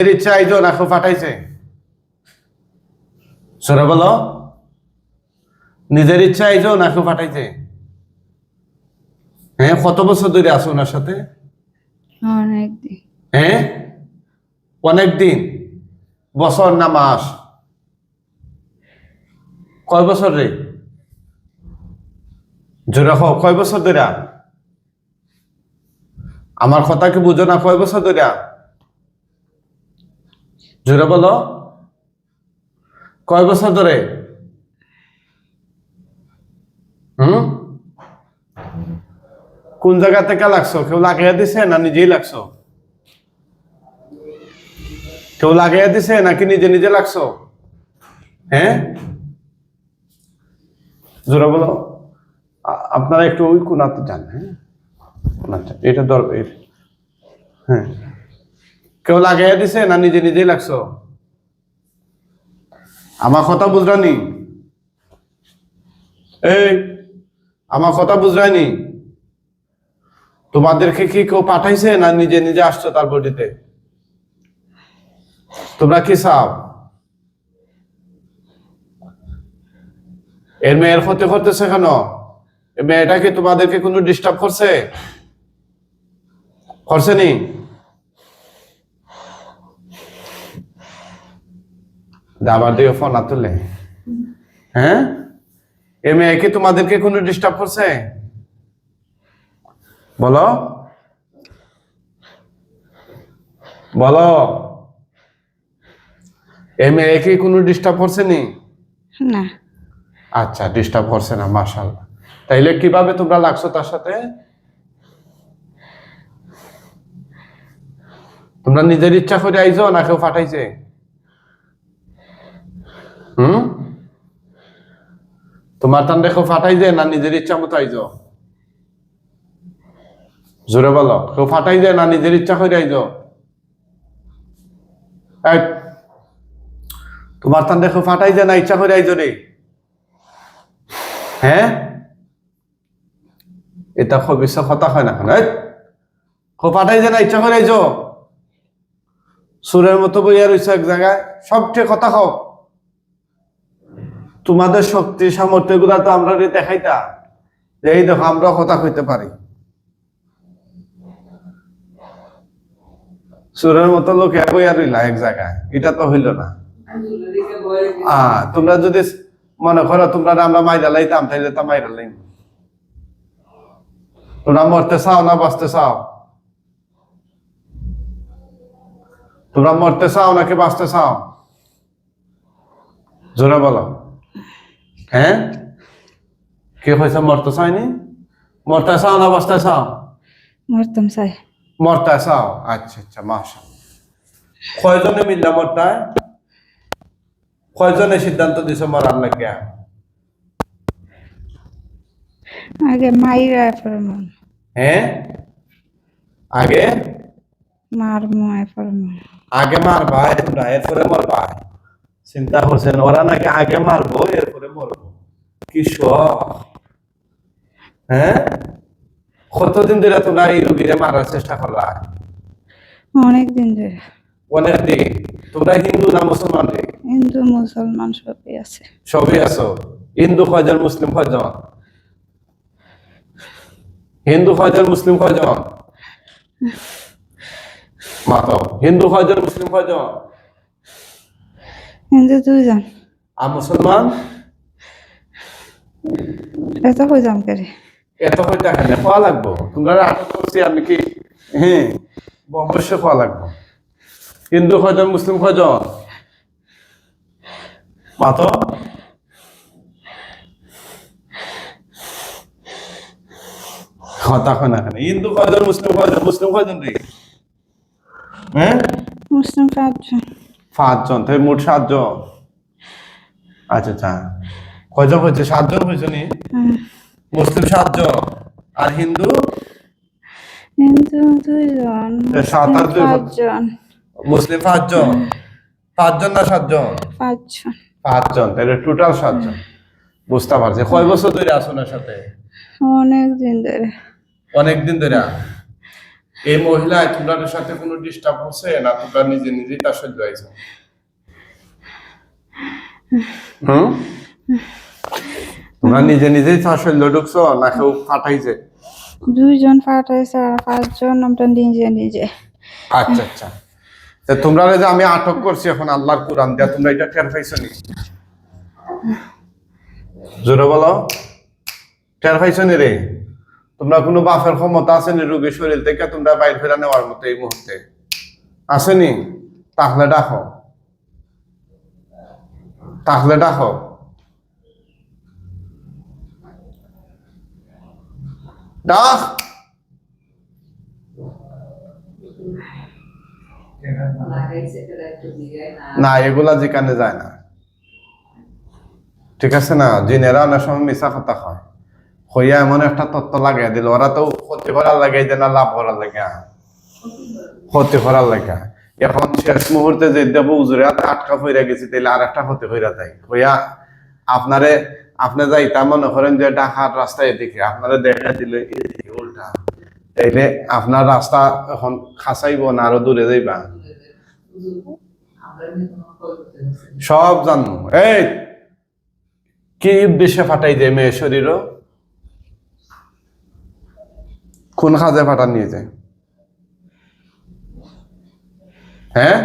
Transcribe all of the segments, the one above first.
নিজের ইচ্ছা আইজো না কেউ পাঠাইছে সরে বলো। নিজের ইচ্ছা আইজো না কেউ পাঠাইছে হ্যাঁ কত বছর ধরে আছো ওনার সাথে? হ্যাঁ? অনেক দিন। বছর না মাস? কয় বছর রে? জোরে কয় বছর ধরে? আমার কথা কি বুঝো না কয় বছর ধরে? জোরে বলো। কয় বছর ধরে? হুম? কোন জায়গা থেকে লাগছো? কেউ লাগিয়ে দিছে না নিজেই লাগছো? কেউ লাগাইয়া দিছে নাকি নিজে নিজে লাগছো? হ্যাঁ জোরা বলো। আপনারা একটু ওই কোনাতে যান হ্যাঁ? এটা দরকার হ্যাঁ। কেউ লাগাইয়া দিছে না নিজে নিজেই লাগছো? আমার কথা বুঝরানি এই, আমার কথা বুঝরানি তোমাদেরকে কি কেউ পাঠাইছে না নিজে নিজে আসছো তার বডিতে? তোমরা কি চাও? এর মেয়ের ক্ষতি করতেছে কেন? মেয়েটা কি তোমাদেরকে কোনো ডিস্টার্ব করছে? করছে নি? দাবার দিয়ে ফোন না তুলে। হ্যাঁ? এ মেয়ে কি তোমাদেরকে কোনো ডিস্টার্ব করছে? বলো। বলো। এ মেয়ে কি কোনো ডিস্টার্ব করছে নি? না। আচ্ছা ডিস্টার্ব করছে না মাশাল্লাহ তাইলে কীভাবে তোমরা লাগছো তার সাথে? তোমরা নিজের ইচ্ছা করে আইছো না কেউ পাঠাইছে? হুম? তোমার তান দেখো ফাটাইছে না নিজের ইচ্ছা মতো আইছো জোরে বলো কেউ ফাটাই যায় না নিজের ইচ্ছা করে এই, তোমার টান দেখো ফাটাই যায় না ইচ্ছা করে আইছো রে? হ্যাঁ? এটা ভবিষ্যৎ কথা হয় না কেন খুব পাঠাই যে না ইচ্ছা করে আইছো সুরের মতো বইয়া রয়েছে এক জায়গায় সবচেয়ে কথা খাও তোমাদের শক্তি, সামর্থ্যগুলা তো আমরা দেখাইতা। যে এই দেখো আমরা কথা কইতে পারি। সুরের মতো লোক রইলা এক জায়গায়। এটা তো হইল না। তোমরা যদি মনে করো তোমরা আমরা মাইরা লাইতাম, তাইলে তো মাইরা লাইম। তোমরা মরতে চাও না বাঁচতে চাও? তোমরা মরতে চাও নাকি বাঁচতে চাও? জোরে বলো। হ্যাঁ কে হয়েছে মরতে চাইনি? মরতে চাও না বাঁচতে চাও? মরতাম চাই। মরতে চাও? আচ্ছা আচ্ছা মাসা কয়জনে মিললে মরতায়? কয়জনে সিদ্ধান্ত দিছে মরার লাগিয়া আগে মাইরা ফরমন। হ্যাঁ আগে? মার মায় ফরমন। আগে মারবা তোমরা এরপরে মরবা? চিন্তা করছেন ওরা নাকি আগে মারবো এরপরে মরবো। কি হ্যাঁ? কতদিন ধরে তোমরা এই রুগীরে মারার চেষ্টা করলা অনেক দিন ধরে। অনেক দিন তোমরা হিন্দু না মুসলমান রে? হিন্দু মুসলমান সবই আছে। সবই আছো? হিন্দু কয়জন মুসলিম কয়জন? হিন্দু কয়জন মুসলিম কয়জন? মাতো হিন্দু কয়জন মুসলিম কয়জন? দুইজন আর মুসলমান এত কইতাম করে এত লাগবো তোমরা আটক করছি আমি কি হ্যাঁ অবশ্যই খাওয়া লাগবো হিন্দু কয়জন মুসলিম কয়জন মাতো হয় না কেন হিন্দু কয়জন মুসলিম কয়জন মুসলিম কয়জন রে হ্যাঁ মুসলিম পাঁচজন পাঁচজন তাই মোট সাতজন। আচ্ছা আচ্ছা। কয়জন হয়েছে? সাতজন হয়েছে নি? মুসলিম সাতজন। আর হিন্দু? হিন্দু দুইজন সাত আর মুসলিম পাঁচজন। মুসলিম পাঁচজন? পাঁচজন না সাতজন? পাঁচজন। পাঁচজন তাহলে টোটাল সাতজন। বুঝতে পারছি। কয় বছর ধরে আসুন সাথে? অনেক দিন ধরে। অনেক দিন ধরে? এই মহিলা তোমাদের সাথে কোনো ডিস্টার্ব হচ্ছে? না তোমরা নিজে নিজেই তার সহ্য হয়েছে হুম? তোমরা নিজে নিজেই তার শৈল্য ঢুকছো না কেউ ফাটাইছে দুইজন ফাটাইছে আর পাঁচজন আমরা নিজে নিজে। আচ্ছা আচ্ছা। তা তোমরা যে আমি আটক করছি এখন আল্লাহর কোরআন দিয়া তোমরা এটা টের পাইছো নি? জোরে বলো। টের পাইছো নি রে? তোমরা কোনো বাপের ক্ষমতা আছে নি রোগীর শরীর থেকে? তোমরা বাইর ফেরা নেওয়ার মতো এই মুহূর্তে। আসেনি তাহলে ডাকো। তাহলে ডাকো। ডাক। না, এগুলা যেখানে যায় না। ঠিক আছে না? জিনেরা অনেক সময় মিশা কথা হয় হইয়া এমন একটা তত্ত্ব লাগাই দিল, ওরা তো ক্ষতি করার লাগাই দেয় না, লাভ করার লাগে ক্ষতি করার লাগে এখন শেষ মুহূর্তে যে দেব উজুরে আটকা হইয়া গেছি, তাইলে আর একটা ক্ষতি হইয়া যায় হইয়া আপনারে, আপনি যাইতা মনে করেন যে ঢাকার রাস্তা এদিকে, আপনারে দেখা দিল উল্টা। তাইলে আপনার রাস্তা এখন খাসাইব না, আরও দূরে যাইবা। সব জানো এই, কি উদ্দেশ্যে ফাটাই দেয় মেয়ে শরীর কোন কাজে ফাটা নিয়ে যায়। হ্যাঁ?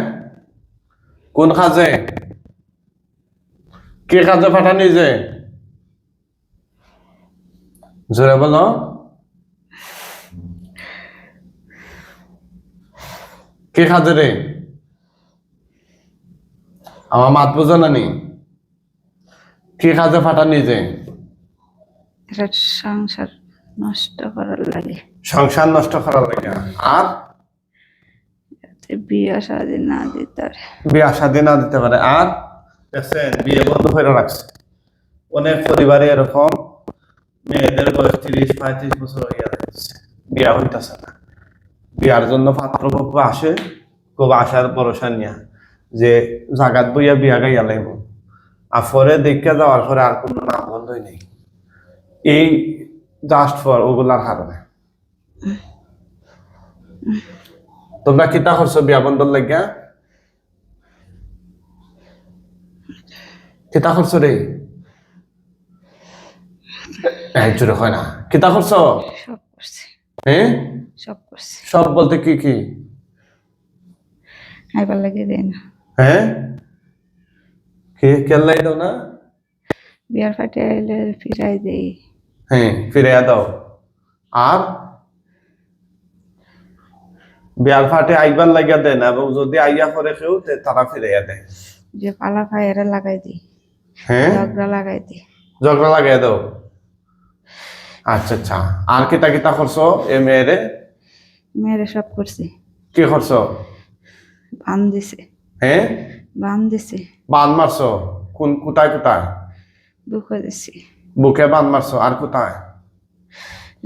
কোন কাজে কে কাজে ফাটা নিয়ে যায়? জোরে বলো। কে কাজে রে? আমার মাত বোঝো না নি? কি কাজে ফাটা নিজে সংসার নষ্ট করার লাগে। সংসার নষ্ট করার লাগে। আর? যাতে শাদি না দিতে পারে। বিয়ে শাদী না দিতে পারে। আর? দেখছেন বিয়ে বন্ধ করে রাখছে। অনেক পরিবারে এরকম মেয়েদের বয়স তিরিশ পঁয়ত্রিশ বছর হইয়া যাচ্ছে। বিয়া হইতেছে না। বিয়ার জন্য পাত্রপক্ষ আসে খুব আশার ভরসা নিয়া যে জাগাত বইয়া বিয়া গাইয়া লাইব। আর পরে দেখে যাওয়ার পরে আর কোনো নাম বন্ধই নেই। এই জাস্ট ফর ওগুলার কারণে। তোমরা কিতা করছ বিয়া বন্ধর লাগিয়া কিতা করছ রে? জোরে হয় না। কিতা করছে? হ্যাঁ সব করছে। সব বলতে কি কি? আইবার লাগে দেয় না। হ্যাঁ কে কেল্লাই দাও না? বিয়ার ফাটে আইলে ফিরাই দেই। হ্যাঁ ফিরে দাও। আর বিয়ার ফাটে আইবার লাগিয়া দেয় না এবং যদি আইয়া করে কেউ তারা ফিরে দেয়। যে পালা এরা লাগাই দিই হ্যাঁ? ঝগড়া লাগাই দিই ঝগড়া লাগাই দাও। আচ্ছা আচ্ছা। আর কিতা কিতা করছ এ মেয়েরে? মেয়েরা সব করছে। কি করছ? বান দিছে। হ্যাঁ? বান দিছে। বান মারছো? কোন কোথায় কোথায়? বুকে দিছি। বুকে বান মারছো আর কোথায়?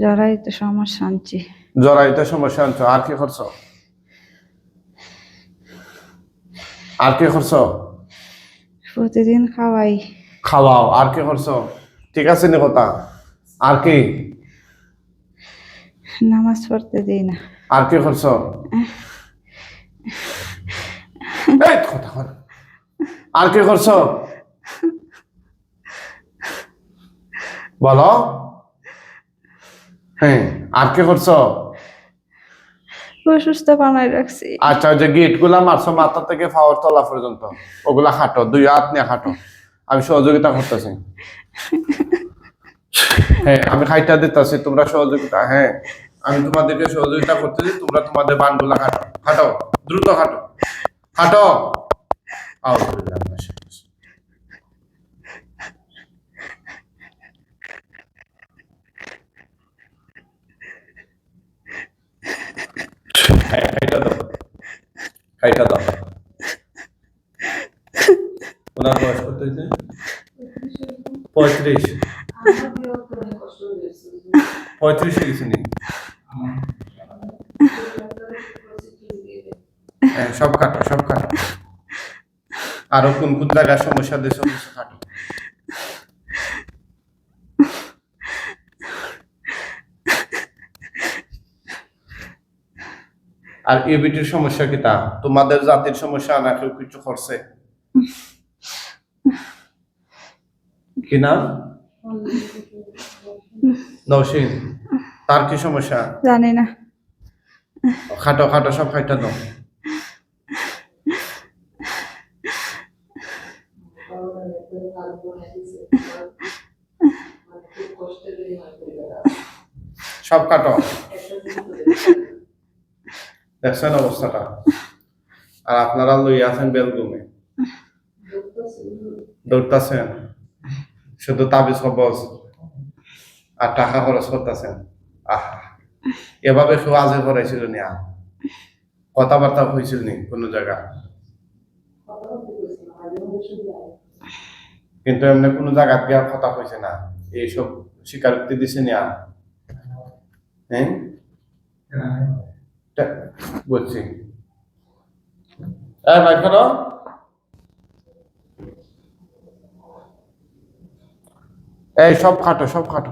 জরাই তো সমস্যা আনছি। জরাইতে সমস্যা আনছো আর কি করছ? আর কি করছ? প্রতিদিন খাওয়াই। খাওয়াও আর কি করছ? ঠিক আছে নি কথা? আর কি? নামাজ পড়তে দিই না। আর কি করছ? এই কথা। আর কি করছ? বলো। হ্যাঁ আর কি করছ? অসুস্থ বানাই রাখছি। আচ্ছা যে গিটগুলা মারছো মাথা থেকে পাওয়ার তলা পর্যন্ত। ওগুলা খাটো দুই হাত নিয়ে খাটো আমি সহযোগিতা করতেছি। হ্যাঁ আমি খাইটা দিতেছি তোমরা সহযোগিতা হ্যাঁ। আমি তোমাদেরকে সহযোগিতা করতেছি তোমরা তোমাদের বানগুলা খাটো খাটো দ্রুত খাটো আউযুবিল্লাহি পঁয়ত্রিশ। হ্যাঁ, সব কাটো সব কাটো আরও কোন কোন জায়গায় সমস্যা সমস্যা কাটো আর ইউবিটির সমস্যা কি তা? তোমাদের জাতির সমস্যা না কেউ কিছু করছে? কি না নৌসিন তার কি সমস্যা? জানি না। খাটো খাটো সব খাইটা দাও। সব কাটো দেখছেন অবস্থাটা? আর আপনারা লই আছেন বেলগুমে দৌড়তাছেন। শুধু তাবিজ কবজ আর টাকা খরচ করতেছেন। আহ, এভাবে কেউ আজে করাইছিল নি কথাবার্তা হয়েছিল নি কোনো জায়গা। কিন্তু এমনি কোনো জায়গা গিয়ে কথা হয়েছে না। এইসব স্বীকারোক্তি দিছে নি আর। হ্যাঁ? টা- বুঝছি এই সব খাটো সব খাটো।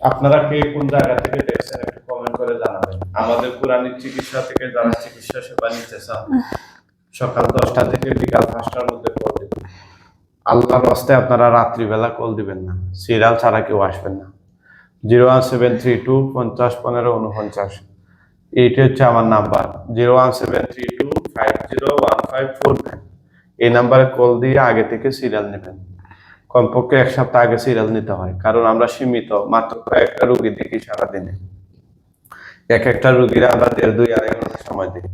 আপনারা কে কোন জায়গা থেকে দেখছেন একটু কমেন্ট করে জানাবেন। আমাদের পুরানিক চিকিৎসা থেকে যারা চিকিৎসা সেবা নিতে চান সকাল দশটা থেকে বিকাল পাঁচটার মধ্যে আল্লাহর হস্তে আপনারা রাত্রিবেলা কল দিবেন না। সিরিয়াল ছাড়া কেউ আসবেন না। Zero one seven three two পঞ্চাশ পনেরো উনপঞ্চাশ এইটি হচ্ছে আমার number zero one seven three two five zero one five four nine এই নাম্বারে কল দিয়ে আগে থেকে সিরিয়াল নেবেন। কমপক্ষে এক সপ্তাহ আগে সিরিয়াল নিতে হয়, কারণ আমরা সীমিত, মাত্র কয়েকটা রুগী দেখি সারাদিনে। এক একটা রুগীরা আমরা দেড়, দুই, আড়াই ঘণ্টা সময় দিই।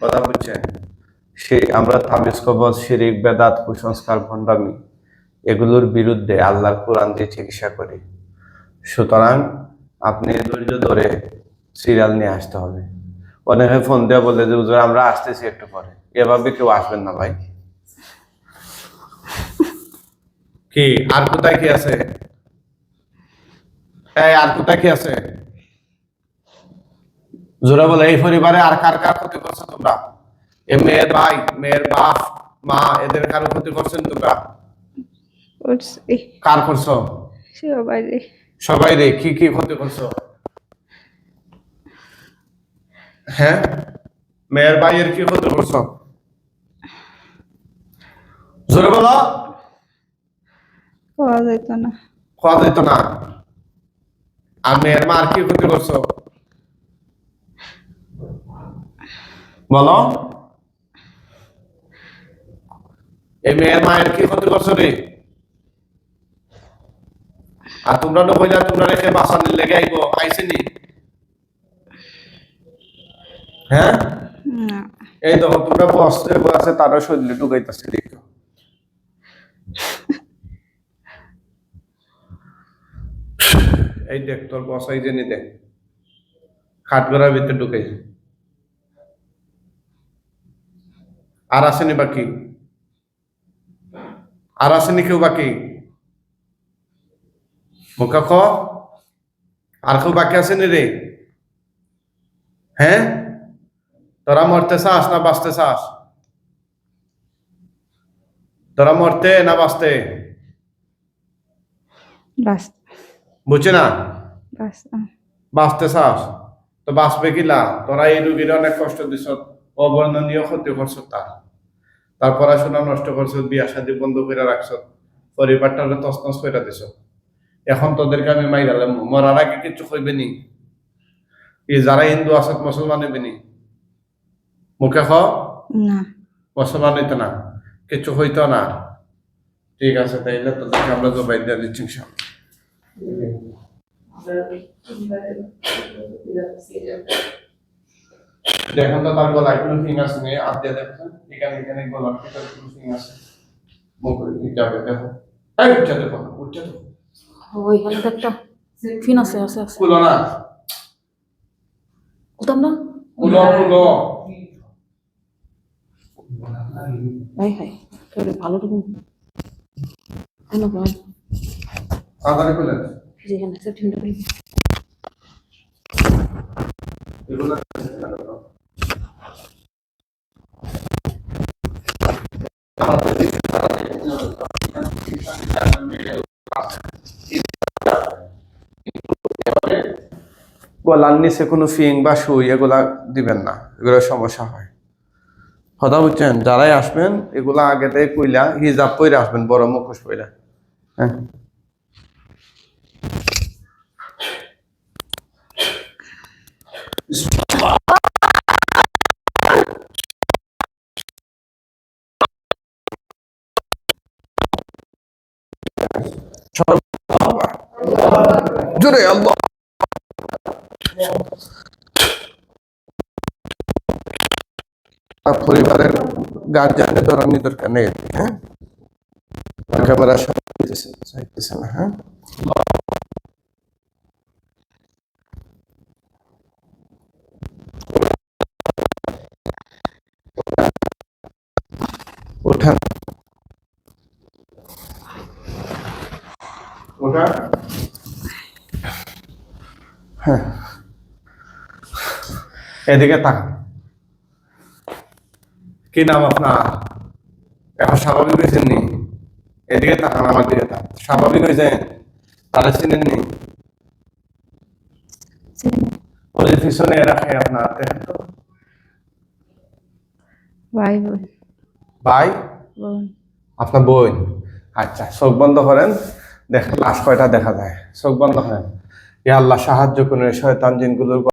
কথা বুঝছেন? সে আমরা তাবিজ কবজ, শিরিক, বেদাত, কুসংস্কার, ভণ্ডামি এগুলোর বিরুদ্ধে আল্লাহর কোরআন দিয়ে চিকিৎসা করি। সুতরাং আপনি ধৈর্য ধরে সিরিয়াল নিয়ে আসতে হবে। অনেকে ফোন দিয়ে বলে যে, হুজুর, আমরা আসতেছি একটু পরে। এভাবে কেউ আসবেন না ভাই। কি, আর কোথায় কি আছে? আর কোথায় কি আছে? জোরা বলে, এই পরিবারে আর কার কার ক্ষতি করছ তোমরা? এ মেয়ের ভাই মেয়ের বাপ মা এদের কারও ক্ষতি করছেন তোমরা? কার করছ? সবাই রে। সবাই রে কি কি ক্ষতি করছ? হ্যাঁ? মেয়ের ভাইয়ের কি ক্ষতি করছ? জোরে বলো। পাওয়া যেত না। খাওয়া যেত না। আর মেয়ের মার কি ক্ষতি করছ? বলো। এই মেয়ের মায়ের কি ক্ষতি করছ রে? আর তোমরা তো কইলা তোমরা রেখে বাসানির লেগে আইবো আইসেনি। হ্যাঁ? এই দেখো তোমরা বসতে বসে তারা শরীরে ঢুকাইতেছে দেখো। এই দেখ তোর বসাই জেনে দেখ। খাটগড়ার ভিতরে ঢুকে আর আসেনি বাকি। আর আসেনি কেউ বাকি? মুখা খ। আর কেউ বাকি আসেনি রে? হ্যাঁ? তোরা মরতে চাস না বাঁচতে চাস? তোরা মরতে না বাঁচতে? বুঝছে না? বাঁচতে। চাস? তো বাঁচবে কিলা তোরা এই রুগীর অনেক কষ্ট দিছ অবর্ণনীয় ক্ষতি করছ তার। তার পড়াশোনা নষ্ট করছ বিয়া শাদি বন্ধ করে রাখছ পরিবারটারে তসনস করে দিছ। এখন তোদেরকে আমি মাইরালাম মরার আগে কিছু কইবে নি। এই যারা হিন্দু আছে মুসলমান হইবে নি? মুখে খ মুসলমান হইতো না। কিছু হইতো না। ঠিক আছে তাইলে তোদেরকে আমরা জবাই দিয়ে দিচ্ছি ইনশাআল্লাহ। দেখুন তো তার গলায় কোনো ফিং আছে নেই হাত দিয়ে দেখছেন এখানে এখানে গলার ভিতরে কোনো ফিং আছে। মুখ যাবে দেখো। এই দেখো উঠছে দেখো ওইখানে তো একটা ফিন আছে আছে আছে। কুলো না। কোথাম না? কুলো কুলো হাই হাই কেউ ভালো রকম। এনে ভাই তাড়াতাড়ি খুলে। যেখানে সেপ্টেম্বর গলার নিচে কোনো ফিং বা সুই এগুলা দিবেন না, এগুলো সমস্যা হয়। কথা বুঝছেন? যারাই আসবেন, এগুলা আগে থেকে কইলা হিজাব পরে আসবেন, বড় মুখোশ পইরা। হ্যাঁ? জোরে আল্লাহ। পরিবারের গার্জিয়ানের ধরানি দরকার নেই। হ্যাঁ? ক্যামেরা না হ্যাঁ? এদিকে তাকান। কি নাম আপনার? এখন স্বাভাবিক হয়েছেন নি? এদিকে তাকান আমার দিকে তাকান। স্বাভাবিক হয়েছেন? তারা চিনেন নি? ওই পিছনে রাখে আপনার? দেখেন তো। ভাই বোন। ভাই? বোন। আপনার বই আচ্ছা চোখ বন্ধ করেন। দেখেন লাশ কয়টা দেখা যায়। চোখ বন্ধ করেন। ইয়া আল্লাহ সাহায্য করুন শয়তান জিনগুলোর